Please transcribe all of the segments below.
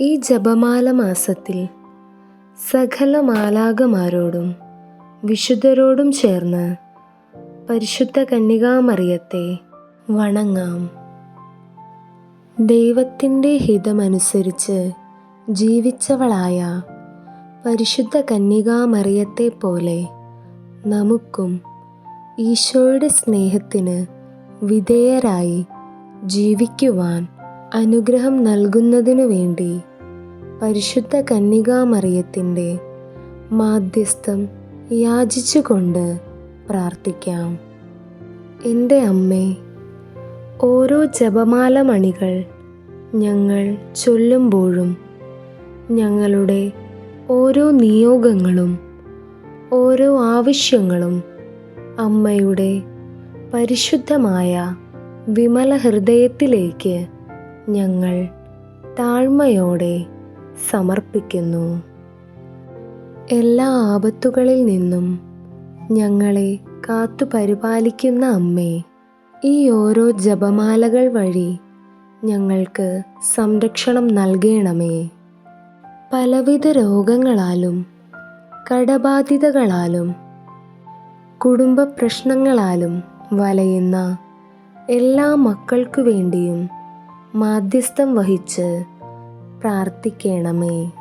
ഈ ജപമാല മാസത്തിൽ സകല മാലാകമാരോടും വിശുദ്ധരോടും ചേർന്ന് പരിശുദ്ധ കന്യകാമറിയത്തെ വണങ്ങാം. ദൈവത്തിന്റെ ഹിതമനുസരിച്ച് ജീവിച്ചവളായ പരിശുദ്ധ കന്യകാമറിയത്തെ പോലെ നമുക്കും ഈശോയുടെ സ്നേഹത്തിന് വിധേയരായി ജീവിക്കുവാൻ അനുഗ്രഹം നൽകുന്നതിനു വേണ്ടി പരിശുദ്ധ കന്യകാമറിയത്തിന്റെ മാധ്യസ്ഥം യാചിച്ചുകൊണ്ട് പ്രാർത്ഥിക്കാം. എന്റെ അമ്മേ ഓരോ ജപമാല മണികൾ ഞങ്ങൾ ചൊല്ലുമ്പോഴും ഞങ്ങളുടെ ഓരോ നിയോഗങ്ങളും ഓരോ ആവശ്യങ്ങളും അമ്മയുടെ പരിശുദ്ധമായ വിമല ഹൃദയത്തിലേക്ക് ഞങ്ങൾ താഴ്മയോടെ സമർപ്പിക്കുന്നു. എല്ലാ ആപത്തുകളിൽ നിന്നും ഞങ്ങളെ കാത്തു പരിപാലിക്കുന്ന അമ്മേ ഈ ഓരോ ജപമാലകൾ വഴി ഞങ്ങൾക്ക് സംരക്ഷണം നൽകണമേ. പലവിധ രോഗങ്ങളാലും കടബാധിതകളാലും കുടുംബ പ്രശ്നങ്ങളാലും വലയുന്ന എല്ലാ മക്കൾക്കു വേണ്ടിയും മാധ്യസ്ഥം വഹിച്ച് പ്രാർത്ഥിക്കണമേ.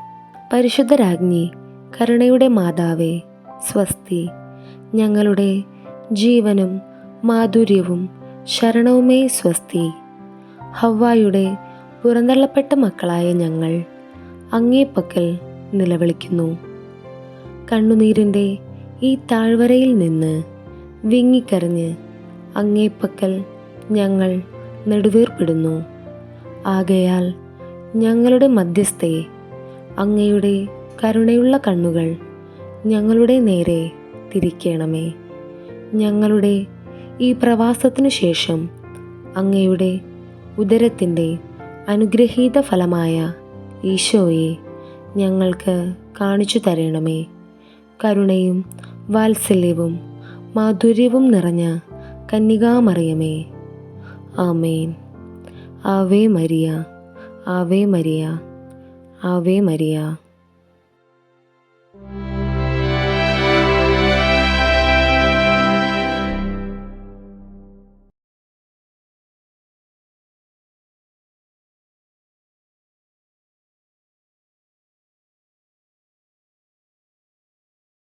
പരിശുദ്ധരാജ്ഞി കരുണയുടെ മാതാവേ സ്വസ്തി. ഞങ്ങളുടെ ജീവനും മാധുര്യവും ശരണവുമേ സ്വസ്തി. ഹവ്വായുടെ പുറന്തള്ളപ്പെട്ട മക്കളായ ഞങ്ങൾ അങ്ങേപ്പക്കൽ നിലവിളിക്കുന്നു. കണ്ണുനീരിന്റെ ഈ താഴ്വരയിൽ നിന്ന് വിങ്ങിക്കരഞ്ഞ് അങ്ങേപ്പക്കൽ ഞങ്ങൾ നെടുവേർപ്പെടുന്നു. ആകയാൽ ഞങ്ങളുടെ മധ്യസ്ഥയെ അങ്ങയുടെ കരുണയുള്ള കണ്ണുകൾ ഞങ്ങളുടെ നേരെ തിരിക്കണമേ. ഞങ്ങളുടെ ഈ പ്രവാസത്തിനു ശേഷം അങ്ങയുടെ ഉദരത്തിന്റെ അനുഗ്രഹീത ഫലമായ ഈശോയെ ഞങ്ങൾക്ക് കാണിച്ചു തരണമേ. കരുണയും വാത്സല്യവും മാധുര്യവും നിറഞ്ഞ കന്യകാമറിയമേ. ആമേൻ. ആവേ മരിയ. ആവേ മരിയ ആവേ മരിയ.